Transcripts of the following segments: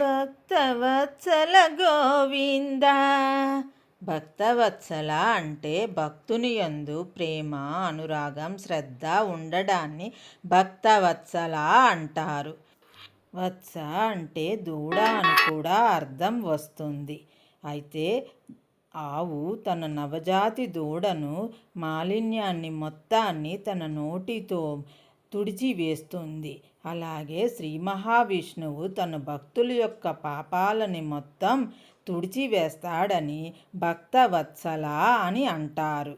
భక్తవత్సల గోవింద భక్తవత్సల అంటే భక్తుని యందు ప్రేమ అనురాగం శ్రద్ధ ఉండడాన్ని భక్తవత్సల అంటారు. వత్స అంటే దూడ అని కూడా అర్థం వస్తుంది. అయితే ఆవు తన నవజాతి దూడను మాలిన్యాన్ని మొత్తాన్ని తన నోటితో తుడిచివేస్తుంది. అలాగే శ్రీ మహావిష్ణువు తన భక్తుల యొక్క పాపాలని మొత్తం తుడిచివేస్తాడని భక్తవత్సల అని అంటారు.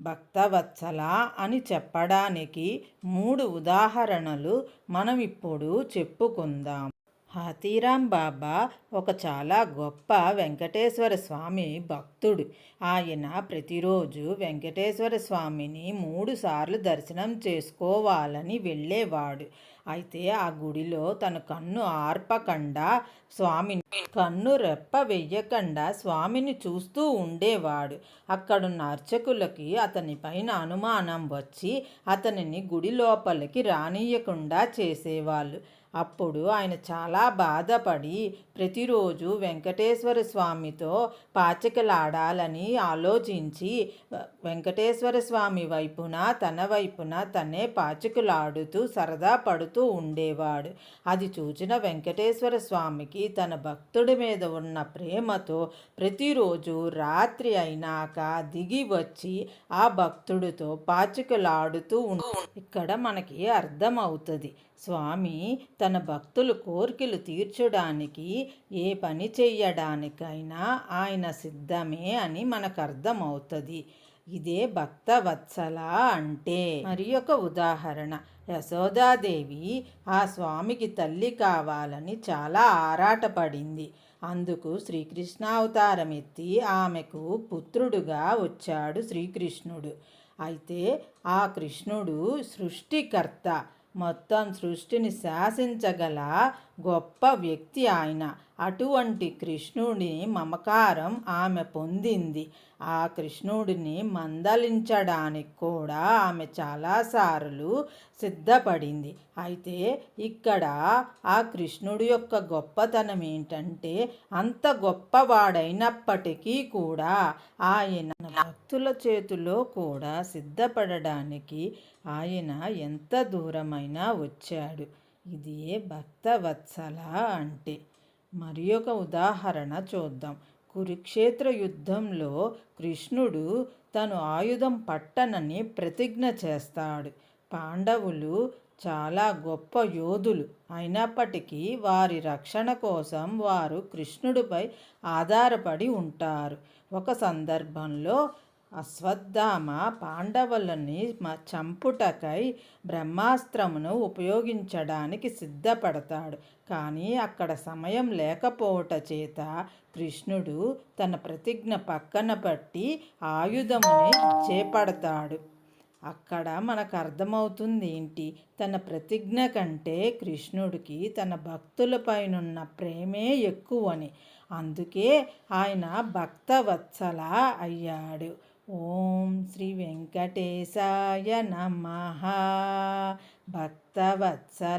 భక్తవత్సల అని చెప్పడానికి మూడు ఉదాహరణలు మనం ఇప్పుడు చెప్పుకుందాం. హాతీరాం బాబా ఒక చాలా గొప్ప వెంకటేశ్వర స్వామి భక్తుడు. ఆయన ప్రతిరోజు వెంకటేశ్వర స్వామిని మూడుసార్లు దర్శనం చేసుకోవాలని వెళ్ళేవాడు. అయితే ఆ గుడిలో తన కన్ను ఆర్పకుండా స్వామిని కన్ను రెప్ప వెయ్యకుండా స్వామిని చూస్తూ ఉండేవాడు. అక్కడున్న అర్చకులకి అతని పైన అనుమానం వచ్చి అతనిని గుడి లోపలికి రానియకుండా చేసేవాళ్ళు. అప్పుడు ఆయన చాలా బాధపడి ప్రతిరోజు వెంకటేశ్వర స్వామితో పాచికలాడాలని ఆలోచించి వెంకటేశ్వర స్వామి వైపున తన వైపున తనే పాచికలాడుతూ సరదా పడుతూ ఉండేవాడు. అది చూచిన వెంకటేశ్వర స్వామికి తన భక్తుడి మీద ఉన్న ప్రేమతో ప్రతిరోజు రాత్రి అయినాక దిగి వచ్చి ఆ భక్తుడితో పాచికలాడుతూ ఉండు ఇక్కడ మనకి అర్థమవుతుంది. స్వామి తన భక్తులు కోరికలు తీర్చడానికి ఏ పని చేయడానికైనా ఆయన సిద్ధమే అని మనకు అర్థమవుతుంది ఇదే భక్తవత్సల అంటే. మరి ఒక ఉదాహరణ. యశోదాదేవి ఆ స్వామికి తల్లి కావాలని చాలా ఆరాటపడింది. అందుకు శ్రీకృష్ణావతారం ఎత్తి ఆమెకు పుత్రుడుగా వచ్చాడు శ్రీకృష్ణుడు. అయితే ఆ కృష్ణుడు సృష్టికర్త. మొత్తం సృష్టిని శాసించగల గొప్ప వ్యక్తి ఆయన. అటువంటి కృష్ణుడి మమకారం ఆమె పొందింది. ఆ కృష్ణుడిని మందలించడానికి కూడా ఆమె చాలాసార్లు సిద్ధపడింది. అయితే ఇక్కడ ఆ కృష్ణుడి యొక్క గొప్పతనం ఏంటంటే అంత గొప్పవాడైనప్పటికీ కూడా ఆయన భక్తుల చేతిలో కూడా సిద్ధపడడానికి ఆయన ఎంత దూరమైనా వచ్చాడు. ఇదే భక్తవత్సల అంటే మరి ఒక ఉదాహరణ చూద్దాం. కురుక్షేత్ర యుద్ధంలో కృష్ణుడు తను ఆయుధం పట్టనని ప్రతిజ్ఞ చేస్తాడు. పాండవులు చాలా గొప్ప యోధులు. అయినప్పటికీ వారి రక్షణ కోసం వారు కృష్ణుడిపై ఆధారపడి ఉంటారు. ఒక సందర్భంలో అశ్వత్థామ పాండవులని చంపుటకై బ్రహ్మాస్త్రమును ఉపయోగించడానికి సిద్ధపడతాడు. కానీ అక్కడ సమయం లేకపోవట చేత కృష్ణుడు తన ప్రతిజ్ఞ పక్కన పట్టి ఆయుధముని చేపడతాడు అక్కడ మనకు అర్థమవుతుంది ఏంటి? తన ప్రతిజ్ఞ కంటే కృష్ణుడికి తన భక్తులపైనున్న ప్రేమే ఎక్కువని. అందుకే ఆయన భక్తవత్సల అయ్యాడు. ఓం శ్రీ వెంకటేశాయ నమ. భక్తవత్సల